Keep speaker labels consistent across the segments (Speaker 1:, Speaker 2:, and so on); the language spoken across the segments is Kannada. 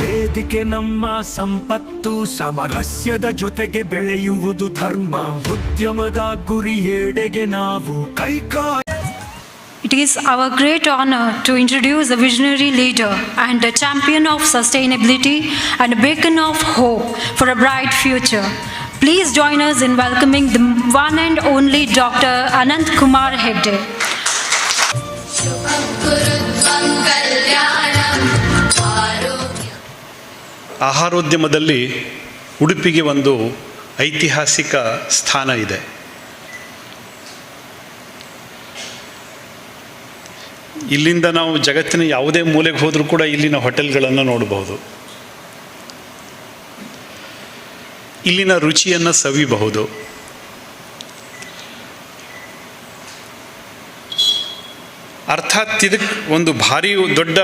Speaker 1: ವೇದಿಕೆ ನಮ್ಮ ಸಂಪತ್ತು ಸಾಮರಸ್ಯದ ಜೊತೆಗೆ ಬೆಳೆಯುವುದು ಧರ್ಮ ಉದ್ಯಮದ ಗುರಿಯೆಡೆಗೆ ನಾವು ಕೈಕಾಯ
Speaker 2: It is our great honor to introduce a visionary leader and a champion of sustainability and a beacon of hope for a bright future. Please join us in welcoming the one and only Dr. Anant Kumar Hegde.
Speaker 3: ಆಹಾರೋದ್ಯಮದಲ್ಲಿ ಉಡುಪಿಗೆ ಒಂದು ಐತಿಹಾಸಿಕ ಸ್ಥಾನ ಇದೆ. ಇಲ್ಲಿಂದ ನಾವು ಜಗತ್ತಿನ ಯಾವುದೇ ಮೂಲೆಗೆ ಹೋದರೂ ಕೂಡ ಇಲ್ಲಿನ ಹೋಟೆಲ್ಗಳನ್ನು ನೋಡಬಹುದು ಇಲ್ಲಿನ ರುಚಿಯನ್ನು ಸವಿಬಹುದು. ಅರ್ಥಾತ್ ಇದಕ್ಕೆ ಒಂದು ಭಾರಿ ದೊಡ್ಡ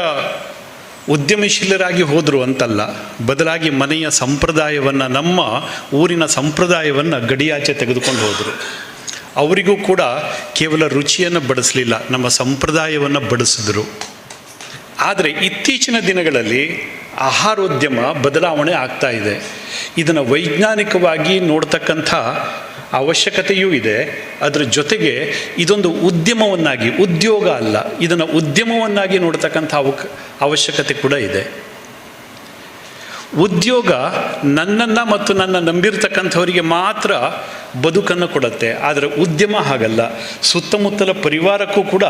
Speaker 3: ಉದ್ಯಮಶೀಲರಾಗಿ ಹೋದರು ಅಂತಲ್ಲ, ಬದಲಾಗಿ ಮನೆಯ ಸಂಪ್ರದಾಯವನ್ನು, ನಮ್ಮ ಊರಿನ ಸಂಪ್ರದಾಯವನ್ನು ಗಡಿಯಾಚೆ ತೆಗೆದುಕೊಂಡು ಹೋದರು. ಅವರಿಗೂ ಕೂಡ ಕೇವಲ ರುಚಿಯನ್ನು ಬಡಿಸಲಿಲ್ಲ, ನಮ್ಮ ಸಂಪ್ರದಾಯವನ್ನು ಬಡಿಸಿದ್ರು. ಆದರೆ ಇತ್ತೀಚಿನ ದಿನಗಳಲ್ಲಿ ಆಹಾರೋದ್ಯಮ ಬದಲಾವಣೆ ಆಗ್ತಾ ಇದೆ. ಇದನ್ನು ವೈಜ್ಞಾನಿಕವಾಗಿ ನೋಡ್ತಕ್ಕಂಥ ಅವಶ್ಯಕತೆಯೂ ಇದೆ. ಅದರ ಜೊತೆಗೆ ಇದೊಂದು ಉದ್ಯಮವನ್ನಾಗಿ, ಉದ್ಯೋಗ ಅಲ್ಲ, ಇದನ್ನು ಉದ್ಯಮವನ್ನಾಗಿ ನೋಡ್ತಕ್ಕಂಥ ಅವಕ, ಅವಶ್ಯಕತೆ ಕೂಡ ಇದೆ. ಉದ್ಯೋಗ ನನ್ನನ್ನು ಮತ್ತು ನನ್ನ ನಂಬಿರ್ತಕ್ಕಂಥವರಿಗೆ ಮಾತ್ರ ಬದುಕನ್ನು ಕೊಡುತ್ತೆ. ಆದರೆ ಉದ್ಯಮ ಹಾಗಲ್ಲ. ಸುತ್ತಮುತ್ತಲ ಪರಿವಾರಕ್ಕೂ ಕೂಡ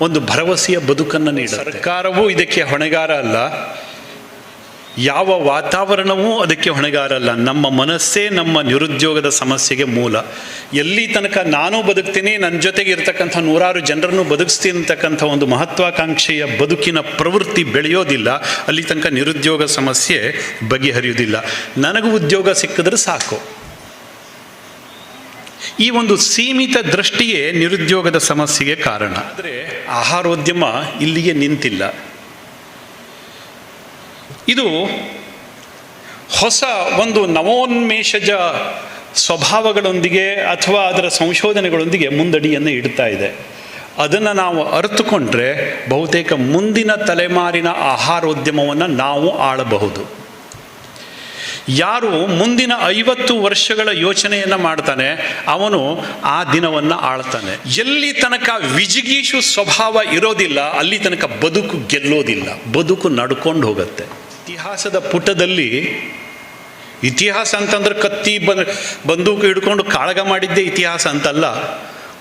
Speaker 3: ಒಂದು ಭರವಸೆಯ ಬದುಕನ್ನು ನೀಡುತ್ತೆ. ಸರ್ಕಾರವೂ ಇದಕ್ಕೆ ಹೊಣೆಗಾರ ಅಲ್ಲ. ಯಾವ ವಾತಾವರಣವೂ ಅದಕ್ಕೆ ಹೊಣೆಗಾರ ಅಲ್ಲ. ನಮ್ಮ ಮನಸ್ಸೇ ನಮ್ಮ ನಿರುದ್ಯೋಗದ ಸಮಸ್ಯೆಗೆ ಮೂಲ. ಎಲ್ಲಿ ತನಕ ನಾನು ಬದುಕ್ತೀನಿ ನನ್ನ ಜೊತೆಗೆ ಇರ್ತಕ್ಕಂಥ ನೂರಾರು ಜನರನ್ನು ಬದುಕಿಸ್ತೀನಿ ಅಂತಕ್ಕಂಥ ಒಂದು ಮಹತ್ವಾಕಾಂಕ್ಷೆಯ ಬದುಕಿನ ಪ್ರವೃತ್ತಿ ಬೆಳೆಯೋದಿಲ್ಲ. ಅಲ್ಲಿ ತನಕ ನಿರುದ್ಯೋಗ ಸಮಸ್ಯೆ ಬಗೆಹರಿಯುವುದಿಲ್ಲ. ನನಗೂ ಉದ್ಯೋಗ ಸಿಕ್ಕಿದ್ರೆ ಸಾಕು. ಈ ಒಂದು ಸೀಮಿತ ದೃಷ್ಟಿಯೇ ನಿರುದ್ಯೋಗದ ಸಮಸ್ಯೆಗೆ ಕಾರಣ. ಆದರೆ ಆಹಾರೋದ್ಯಮ ಇಲ್ಲಿಗೆ ನಿಂತಿಲ್ಲ. ಇದು ಹೊಸ ಒಂದು ನವೋನ್ಮೇಷಜ ಸ್ವಭಾವಗಳೊಂದಿಗೆ ಅಥವಾ ಅದರ ಸಂಶೋಧನೆಗಳೊಂದಿಗೆ ಮುಂದಡಿಯನ್ನು ಇಡ್ತಾ ಇದೆ. ಅದನ್ನು ನಾವು ಅರಿತುಕೊಂಡ್ರೆ ಬಹುತೇಕ ಮುಂದಿನ ತಲೆಮಾರಿನ ಆಹಾರೋದ್ಯಮವನ್ನು ನಾವು ಆಳಬಹುದು. ಯಾರು ಮುಂದಿನ ಐವತ್ತು ವರ್ಷಗಳ ಯೋಚನೆಯನ್ನು ಮಾಡ್ತಾನೆ, ಅವನು ಆ ದಿನವನ್ನು ಆಳ್ತಾನೆ. ಎಲ್ಲಿ ತನಕ ವಿಜಿಗೀಷು ಸ್ವಭಾವ ಇರೋದಿಲ್ಲ, ಅಲ್ಲಿ ತನಕ ಬದುಕು ಗೆಲ್ಲೋದಿಲ್ಲ. ಬದುಕು ನಡ್ಕೊಂಡು ಹೋಗುತ್ತೆ. ಇತಿಹಾಸದ ಪುಟದಲ್ಲಿ, ಇತಿಹಾಸ ಅಂತಂದ್ರೆ ಕತ್ತಿ ಬಂದ ಬಂದೂಕು ಹಿಡ್ಕೊಂಡು ಕಾಳಗ ಮಾಡಿದ್ದೇ ಇತಿಹಾಸ ಅಂತಲ್ಲ,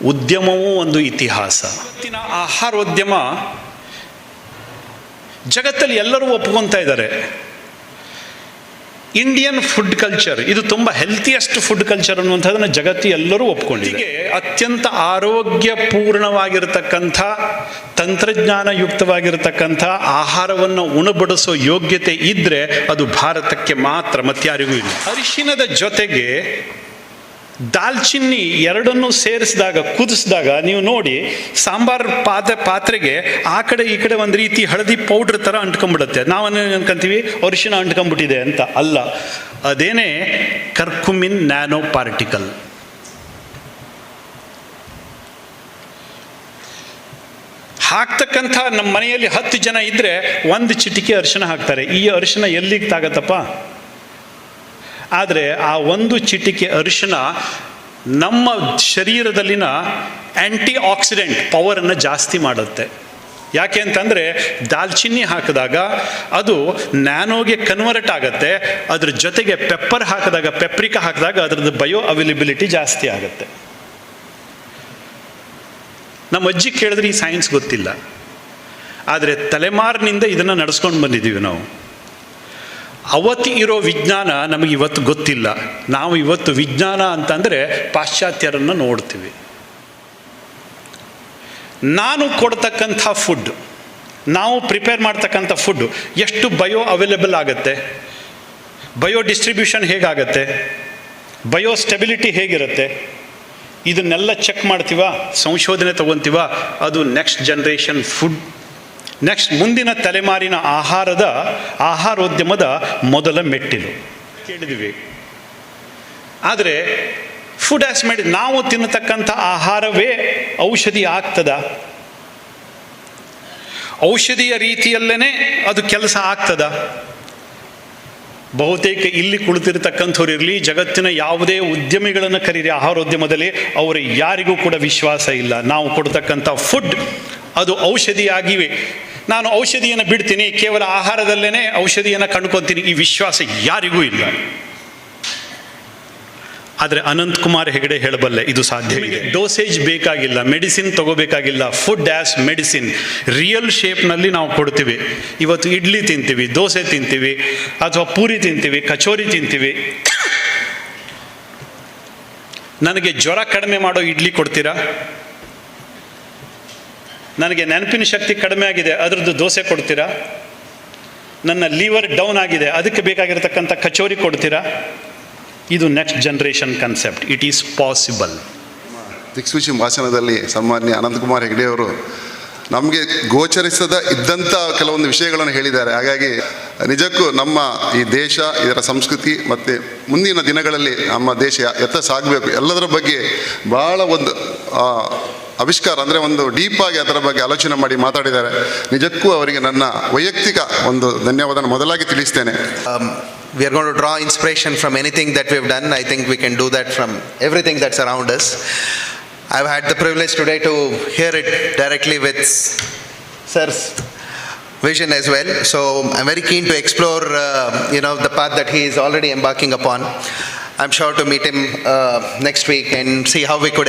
Speaker 3: ಉದ್ಯಮವೂ ಒಂದು ಇತಿಹಾಸ. ಇವತ್ತಿನ ಆಹಾರೋದ್ಯಮ ಜಗತ್ತಲ್ಲಿ ಎಲ್ಲರೂ ಒಪ್ಕೊತಾ ಇದ್ದಾರೆ ಇಂಡಿಯನ್ ಫುಡ್ ಕಲ್ಚರ್ ಇದು ತುಂಬ ಹೆಲ್ತಿಯಸ್ಟ್ ಫುಡ್ ಕಲ್ಚರ್ ಅನ್ನುವಂಥದ್ದನ್ನು ಜಗತ್ತಿ ಎಲ್ಲರೂ ಒಪ್ಕೊಂಡಿದೆ. ಅತ್ಯಂತ ಆರೋಗ್ಯಪೂರ್ಣವಾಗಿರತಕ್ಕಂಥ ತಂತ್ರಜ್ಞಾನ ಯುಕ್ತವಾಗಿರತಕ್ಕಂಥ ಆಹಾರವನ್ನು ಉಣಬಡಿಸೋ ಯೋಗ್ಯತೆ ಇದ್ದರೆ ಅದು ಭಾರತಕ್ಕೆ ಮಾತ್ರ ಮತ್ಯಾರಿಗೂ ಇಲ್ಲ. ಅರಿಶಿನದ ಜೊತೆಗೆ ದಾಲ್ಚಿನ್ನಿ ಎರಡನ್ನೂ ಸೇರಿಸಿದಾಗ, ಕುದಿಸಿದಾಗ ನೀವು ನೋಡಿ ಸಾಂಬಾರ್ ಪಾತ್ರೆ ಪಾತ್ರೆಗೆ ಆ ಕಡೆ ಈ ಕಡೆ ಒಂದು ರೀತಿ ಹಳದಿ ಪೌಡ್ರ್ ಥರ ಅಂಟ್ಕೊಂಡ್ಬಿಡುತ್ತೆ. ನಾವನ್ನ ಅನ್ಕೊಂತೀವಿ ಅರಿಶಿನ ಅಂಟ್ಕೊಂಡ್ಬಿಟ್ಟಿದೆ ಅಂತ. ಅಲ್ಲ, ಅದೇನೇ ಕರ್ಕುಮಿನ್ ನ್ಯಾನೋ ಪಾರ್ಟಿಕಲ್. ಹಾಕ್ತಕ್ಕಂಥ ನಮ್ಮ ಮನೆಯಲ್ಲಿ ಹತ್ತು ಜನ ಇದ್ದರೆ ಒಂದು ಚಿಟಿಕೆ ಅರಿಶಿನ ಹಾಕ್ತಾರೆ. ಈ ಅರಿಶಿನ ಎಲ್ಲಿಗೆ ತಾಗತ್ತಪ್ಪ? ಆದರೆ ಆ ಒಂದು ಚಿಟಿಕೆ ಅರಿಶಿನ ನಮ್ಮ ಶರೀರದಲ್ಲಿನ ಆ್ಯಂಟಿ ಆಕ್ಸಿಡೆಂಟ್ ಪವರನ್ನು ಜಾಸ್ತಿ ಮಾಡುತ್ತೆ. ಯಾಕೆ ಅಂತಂದರೆ ದಾಲ್ಚಿನ್ನಿ ಹಾಕಿದಾಗ ಅದು ನ್ಯಾನೋಗೆ ಕನ್ವರ್ಟ್ ಆಗುತ್ತೆ, ಅದ್ರ ಜೊತೆಗೆ ಪೆಪ್ಪರ್ ಹಾಕಿದಾಗ, ಪೆಪ್ರಿಕಾ ಹಾಕಿದಾಗ ಅದರದ್ದು ಬಯೋ ಅವೈಲಬಿಲಿಟಿ ಜಾಸ್ತಿ ಆಗುತ್ತೆ. ನಮ್ಮ ಅಜ್ಜಿ ಕೇಳಿದ್ರೆ ಈ ಸೈನ್ಸ್ ಗೊತ್ತಿಲ್ಲ. ಆದರೆ ತಲೆಮಾರಿನಿಂದ ಇದನ್ನು ನಡೆಸ್ಕೊಂಡು ಬಂದಿದ್ದೀವಿ ನಾವು. ಅವತ್ತು ಇರೋ ವಿಜ್ಞಾನ ನಮಗೆ ಇವತ್ತು ಗೊತ್ತಿಲ್ಲ. ನಾವು ಇವತ್ತು ವಿಜ್ಞಾನ ಅಂತಂದರೆ ಪಾಶ್ಚಾತ್ಯರನ್ನು ನೋಡ್ತೀವಿ. ನಾನು ಕೊಡ್ತಕ್ಕಂಥ ಫುಡ್ ನಾವು ಪ್ರಿಪೇರ್ ಮಾಡ್ತಕ್ಕಂಥ ಫುಡ್ಡು ಎಷ್ಟು ಬಯೋ ಅವೈಲೇಬಲ್ ಆಗುತ್ತೆ? ಬಯೋ ಡಿಸ್ಟ್ರಿಬ್ಯೂಷನ್ ಹೇಗಾಗತ್ತೆ? ಬಯೋ ಸ್ಟೆಬಿಲಿಟಿ ಹೇಗಿರುತ್ತೆ? ಇದನ್ನೆಲ್ಲ ಚೆಕ್ ಮಾಡ್ತೀವ? ಸಂಶೋಧನೆ ತಗೊತೀವ? ಅದು ನೆಕ್ಸ್ಟ್ ಜನ್ರೇಷನ್ ಫುಡ್ ನೆಕ್ಸ್ಟ್ ಮುಂದಿನ ತಲೆಮಾರಿನ ಆಹಾರದ ಆಹಾರೋದ್ಯಮದ ಮೊದಲ ಮೆಟ್ಟಿಲು. ಕೇಳಿದ್ವಿ. ಆದರೆ ಫುಡ್ ಆಸ್ ಮೆಡಿ ನಾವು ತಿನ್ನತಕ್ಕಂಥ ಆಹಾರವೇ ಔಷಧಿ ಆಗ್ತದ? ಔಷಧಿಯ ರೀತಿಯಲ್ಲೇ ಅದು ಕೆಲಸ ಆಗ್ತದ? ಬಹುತೇಕ ಇಲ್ಲಿ ಕುಳಿತಿರ್ತಕ್ಕಂಥವ್ರು ಇರಲಿ, ಜಗತ್ತಿನ ಯಾವುದೇ ಉದ್ಯಮಿಗಳನ್ನು ಕರೀರಿ, ಆಹಾರೋದ್ಯಮದಲ್ಲಿ ಅವರು ಯಾರಿಗೂ ಕೂಡ ವಿಶ್ವಾಸ ಇಲ್ಲ. ನಾವು ಕೊಡ್ತಕ್ಕಂಥ ಫುಡ್ ಅದು ಔಷಧಿಯಾಗಿವೆ. ನಾನು ಔಷಧಿಯನ್ನು ಬಿಡ್ತೀನಿ, ಕೇವಲ ಆಹಾರದಲ್ಲೇ ಔಷಧಿಯನ್ನು ಕಂಡುಕೊಂತೀನಿ, ಈ ವಿಶ್ವಾಸ ಯಾರಿಗೂ ಇಲ್ಲ. ಆದರೆ ಅನಂತ್ ಕುಮಾರ್ ಹೆಗಡೆ ಹೇಳಬಲ್ಲೆ, ಇದು ಸಾಧ್ಯ ಇದೆ. ಡೋಸೇಜ್ ಬೇಕಾಗಿಲ್ಲ, ಮೆಡಿಸಿನ್ ತಗೋಬೇಕಾಗಿಲ್ಲ ಫುಡ್ ಆ್ಯಸ್ ಮೆಡಿಸಿನ್ ರಿಯಲ್ ಶೇಪ್ನಲ್ಲಿ ನಾವು ಕೊಡ್ತೀವಿ. ಇವತ್ತು ಇಡ್ಲಿ ತಿಂತೀವಿ, ದೋಸೆ ತಿಂತೀವಿ, ಅಥವಾ ಪೂರಿ ತಿಂತೀವಿ, ಕಚೋರಿ ತಿಂತೀವಿ. ನನಗೆ ಜ್ವರ ಕಡಿಮೆ ಮಾಡೋ ಇಡ್ಲಿ ಕೊಡ್ತೀರಾ? ನನಗೆ ನೆನಪಿನ ಶಕ್ತಿ ಕಡಿಮೆ ಆಗಿದೆ, ಅದರದ್ದು ದೋಸೆ ಕೊಡ್ತೀರಾ? ನನ್ನ ಲಿವರ್ ಡೌನ್ ಆಗಿದೆ, ಅದಕ್ಕೆ ಬೇಕಾಗಿರ್ತಕ್ಕಂಥ ಕಚೋರಿ ಕೊಡ್ತೀರಾ? ಇದು next generation concept it is possible
Speaker 4: ದಿಕ್ಸೂಚಿ ಭಾಷಣದಲ್ಲಿ ಸನ್ಮಾನ್ಯ ಅನಂತಕುಮಾರ್ ಹೆಗಡೆ ಅವರು ನಮಗೆ ಗೋಚರಿಸದ ಇದ್ದಂಥ ಕೆಲವೊಂದು ವಿಷಯಗಳನ್ನು ಹೇಳಿದ್ದಾರೆ. ಹಾಗಾಗಿ ನಿಜಕ್ಕೂ ನಮ್ಮ ಈ ದೇಶ, ಇದರ ಸಂಸ್ಕೃತಿ ಮತ್ತು ಮುಂದಿನ ದಿನಗಳಲ್ಲಿ ನಮ್ಮ ದೇಶ ಎತ್ತ ಸಾಗಬೇಕು. ಎಲ್ಲದರ ಬಗ್ಗೆ ಭಾಳ ಒಂದು ಆವಿಷ್ಕಾರ ಅಂದರೆ ಒಂದು ಡೀಪಾಗಿ ಅದರ ಬಗ್ಗೆ ಆಲೋಚನೆ ಮಾಡಿ ಮಾತಾಡಿದ್ದಾರೆ ನಿಜಕ್ಕೂ ಅವರಿಗೆ ನನ್ನ ವೈಯಕ್ತಿಕ ಒಂದು ಧನ್ಯವಾದ ಮೊದಲಾಗಿ ತಿಳಿಸ್ತೇನೆ
Speaker 5: Um, we are going to draw inspiration from anything that we've done. I think we can do that from everything that's around us. I've had the privilege today to hear it directly with Sir's vision as well. So I'm very keen to explore, uh, you know, the path that he is already embarking upon. I'm sure to meet him uh, next week and see how we could